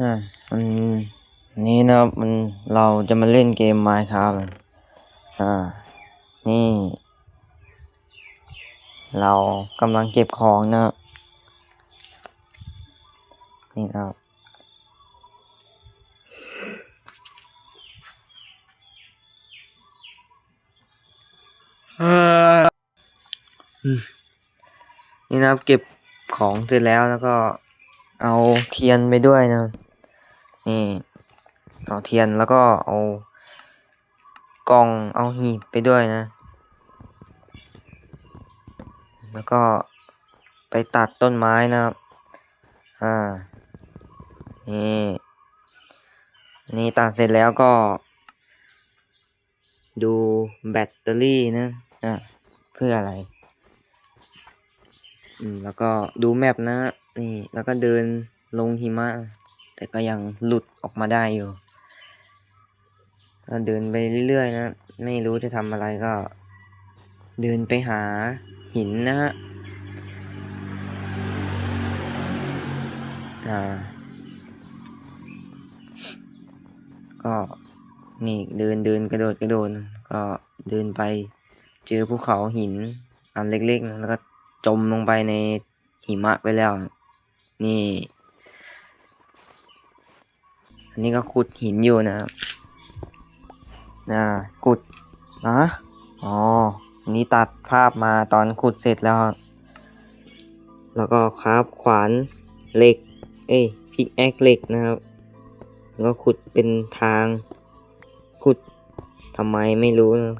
อ่ามันนี้นะครับมันเราจะมาเล่นเกม Minecraft กันอ่า นี่ เรากำลังเก็บของนะนี่นะครับนี่นะครับเก็บของเสร็จแล้วแล้วก็เอาเทียนไปด้วยนะ นี่เอาเทียนแล้วก็เอากล่องเอาหีบไปด้วยนะ แล้วก็ไปตัดต้นไม้นะครับ อ่า นี่ นี่ตัดเสร็จแล้วก็ ดูแบตเตอรี่นะ อะเพื่ออะไร อืม แล้วก็ดูแมปนะ นี่ แล้วก็เดินลงหิมะ แต่ก็ยังหลุดออกมาได้อยู่ก็เดินไปเรื่อยๆนะ ไม่รู้จะทำอะไรก็ เดินไปหาหินนะฮะอ่าก็นี่เดินเดินกระโดดกระโดดก็เดินไปเจอภูเขาหินอันเล็กๆ แล้วก็จมลงไปในหิมะไปแล้ว นี่ อันนี้ก็ขุดหินอยู่นะครับนะขุดนะอ๋อนี้ตัดภาพมาตอนขุดเสร็จแล้วครับแล้วก็คราฟขวานเหล็ก เอ้ยพิกแอคเหล็กนะครับ แล้วก็ขุดเป็นทาง ขุดทำไมไม่รู้นะ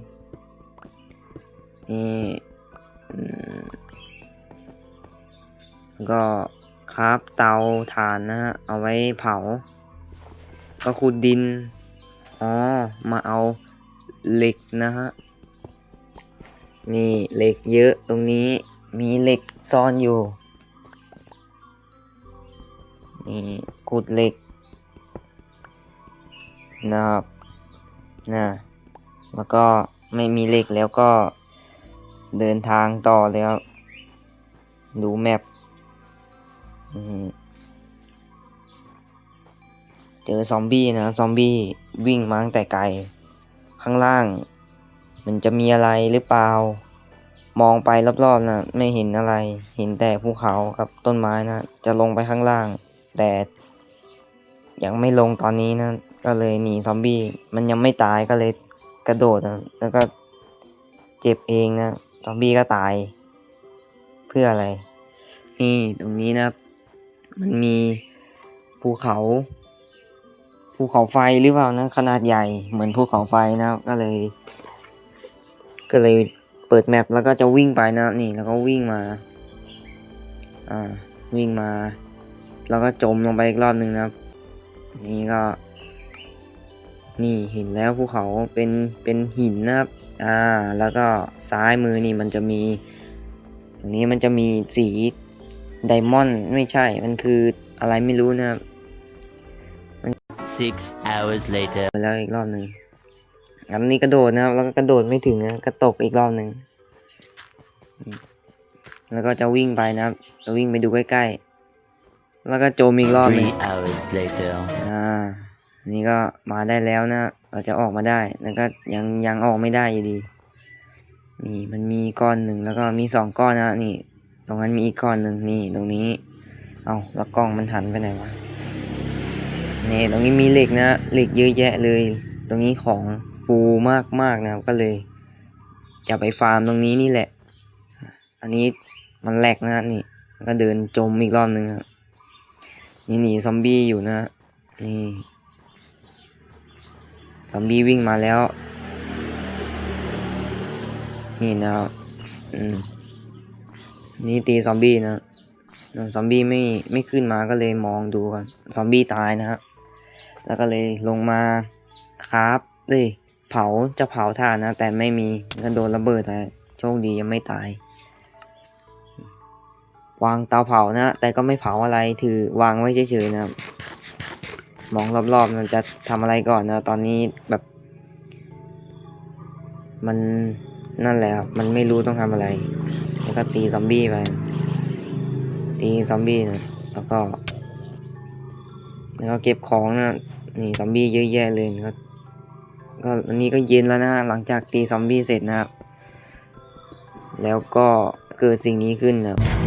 นี่ก็คราฟเตาถ่านนะฮะ เอาไว้เผา ก็ขุดดิน อ๋อ มาเอาเหล็กนะฮะ นี่เหล็กเยอะตรงนี้มีเหล็กซ่อนอยู่ นี่ขุดเหล็กนะครับนะแล้วก็ไม่มีเหล็กแล้วก็เดินทางต่อเลยครับดูแมปนี่ จอซอมบี้นะครับซอมบี้วิ่งมาตั้งแต่ไกล ข้างล่าง มันจะมีอะไรหรือเปล่า มองไปรอบๆนะไม่เห็นอะไร เห็นแต่ภูเขากับต้นไม้นะ จะลงไปข้างล่าง แต่ยังไม่ลงตอนนี้นะ ก็เลยหนีซอมบี้มันยังไม่ตายก็เลยกระโดดนะแล้วก็เจ็บเองนะซอมบี้ก็ตาย เพื่ออะไร นี่ตรงนี้นะมันมีภูเขา ภูเขาไฟหรือเปล่านะ ขนาดใหญ่เหมือนภูเขาไฟนะครับก็เลย ก็เลยเปิดแมปแล้วก็จะวิ่งไปนะนี่แล้วก็วิ่งมาอ่าวิ่งมา แล้วก็จมลงไปอีกรอบหนึ่งนะครับ นี่ก็ นี่เห็นแล้วภูเขาเป็นเป็นหินนะครับ อ่า แล้วก็ซ้ายมือนี่มันจะมี ตรงนี้มันจะมีสีไดมอนด์ไม่ใช่มันคืออะไรไม่รู้นะครับ Six hours later. ไปแล้วอีกรอบหนึ่งอันนี้กระโดดนะครับ แล้วก็กระโดดไม่ถึงนะก็ตกอีกรอบหนึ่งนี่แล้วก็จะวิ่งไปนะครับ จะวิ่งไปดูใกล้ๆ แล้วก็จมอีกรอบหนึ่ง Three hours later. อ่า นี่ก็มาได้แล้วนะ เราจะออกมาได้ แล้วก็ยังยังออกไม่ได้อยู่ดี นี่มันมีก้อนหนึ่งแล้วก็มีสองก้อนนะนี่ ตรงนั้นมีอีกก้อนหนึ่งนี่ตรงนี้ เอาแล้วกล้องมันหันไปไหนวะ นี่ตรงนี้มีเหล็กนะเหล็กเยอะแยะเลย ตรงนี้ของฟูมากมากๆนะครับก็เลย จะไปฟาร์มตรงนี้นี่แหละ อันนี้มันแหลกนะนี่ก็เดินจมอีกรอบหนึ่งครับนี่หนีซอมบี้อยู่นะนี่ซอมบี้วิ่งมาแล้ว นี่นะครับอืมนี่ตีซอมบี้นะซอมบี้ไม่ไม่ขึ้นมาก็เลยมองดูก่อนซอมบี้ตายนะครับ แล้วก็เลยลงมาคราฟเอ้ยเผาจะเผาถ่านนะ แต่ไม่มีก็โดนระเบิดไปโชคดียังไม่ตาย วางเตาเผานะ แต่ก็ไม่เผาอะไรถือวางไว้เฉยๆนะมองรอบๆมันจะทำอะไรก่อนนะ ตอนนี้แบบ มันนั่นแหละครับมันไม่รู้ต้องทำอะไร แล้วก็ตีซอมบี้ไปตีซอมบี้นะแล้วก็ แล้วก็เก็บของนะนี่ซอมบี้เยอะแยะเลยนะครับก็วันนี้ก็เย็นแล้วนะหลังจากตีซอมบี้เสร็จนะครับ แล้วก็เกิดสิ่งนี้ขึ้นนะครับ